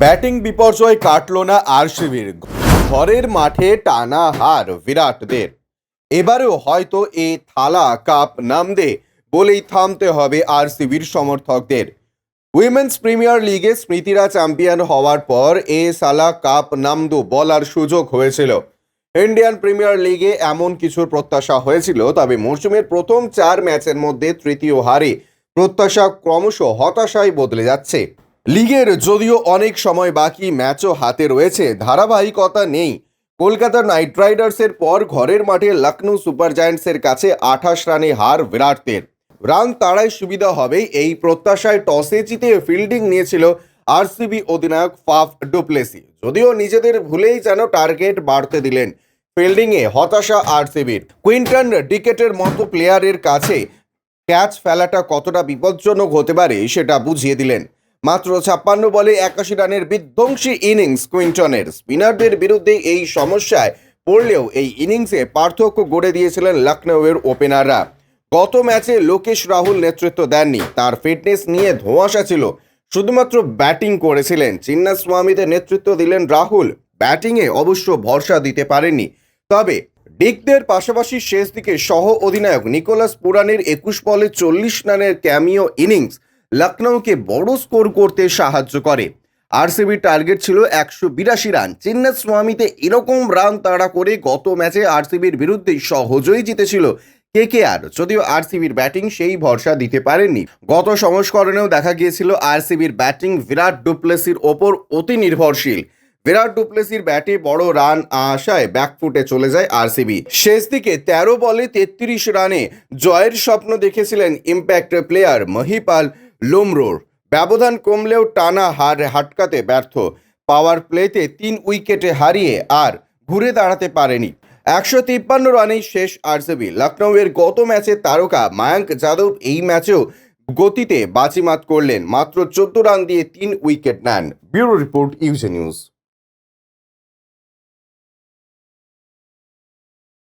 Batting বিপর্যয় কাটল না আরসিবির ঘরের মাঠে টানা হার বিরাটদের। এবারেও হয়তো এ থালা কাপ নামদে বলেই থামতে হবে আরসিবির সমর্থকদের। উইমেন্স প্রিমিয়ার লিগে স্মৃতিরা চ্যাম্পিয়ন হওয়ার পর এ সালা কাপ নামদো বলার সুযোগ হয়েছিল। ইন্ডিয়ান প্রিমিয়ার লিগে এমন কিছুর প্রত্যাশা হয়েছিল, তবে মরশুমের প্রথম চার ম্যাচের মধ্যে তৃতীয় হারে প্রত্যাশা ক্রমশ হতাশায় বদলে যাচ্ছে। লিগের যদিও অনেক সময় বাকি ম্যাচও হাতে রয়েছে, ধারাবাহিকতা নেই। কলকাতা নাইট রাইডার্সের পর ঘরের মাঠে লখনৌ সুপার জায়ান্টসের কাছে আঠাশ রানে হার বিরাটদের। রান তাড়ায় সুবিধা হবে এই প্রত্যাশায় টসে জিতে ফিল্ডিং নিয়েছিল আরসিবি অধিনায়ক ফাফ ডুপ্লেসি। যদিও নিজেদের ভুলেই যেন টার্গেট বাড়তে দিলেন। ফিল্ডিংয়ে হতাশা আরসিবির। কুইন্টন ডিকেটের মতো প্লেয়ারের কাছে ক্যাচ ফেলাটা কতটা বিপজ্জনক হতে পারে সেটা বুঝিয়ে দিলেন। মাত্র ছাপ্পান্ন বলে একাশি রানের বিধ্বংসী ইনিংস কুইন্টনের স্পিনারদের বিরুদ্ধে এই সমস্যায় পড়লেও এই ইনিংসে পার্থক্য গড়ে দিয়েছিলেন লখনৌয়ের ওপেনাররা। গত ম্যাচে লোকেশ রাহুল নেতৃত্ব দেননি। তার ফিটনেস নিয়ে ধোঁয়াশা ছিল। শুধুমাত্র ব্যাটিং করেছিলেন। চিন্নাস্বামীদের নেতৃত্ব দিলেন রাহুল। ব্যাটিংয়ে অবশ্য ভরসা দিতে পারেননি। তবে ডিকদের পাশাপাশি শেষ দিকে সহ অধিনায়ক নিকোলাস পুরানের একুশ বলে চল্লিশ রানের ক্যামিও ইনিংস লখনৌকে বড় স্কোর করতে সাহায্য করে। আরসিবির টার্গেট ছিল একশো বিরাশি রান। চিন্নাস্বামীতে এরকম রান তাড়া করে গত ম্যাচে আরসিবির বিরুদ্ধে সহজেই জিতেছিল কেকেআর। যদিও আরসিবির ব্যাটিং সেই ভরসা দিতে পারেননি। গত সংস্করণেও দেখা গিয়েছিল আরসিবির ব্যাটিং বিরাট ডুপ্লেসির ওপর অতি নির্ভরশীল। বিরাট ডুপ্লেসির ব্যাটে বড় রান আশায় ব্যাকফুটে চলে যায় আরসিবি। শেষ দিকে তেরো বলে তেত্রিশ রানে জয়ের স্বপ্ন দেখেছিলেন ইম্প্যাক্ট প্লেয়ার মহিপাল লোমরোর ব্যবধান কমলেও টানা হার হাটকাতে ব্যর্থ। পাওয়ার প্লেতে তিন উইকেটে হারিয়ে আর ঘুরে দাঁড়াতে পারেনি। একশো তিপ্পান্ন রানেই শেষ আরসিবি। লখনৌয়ের গত ম্যাচে তারকা মায়াঙ্ক যাদব এই ম্যাচেও গতিতে বাজিমাত করলেন। মাত্র চোদ্দ রান দিয়ে তিন উইকেট নেন। ব্যুরো রিপোর্ট ইউজে নিউজ।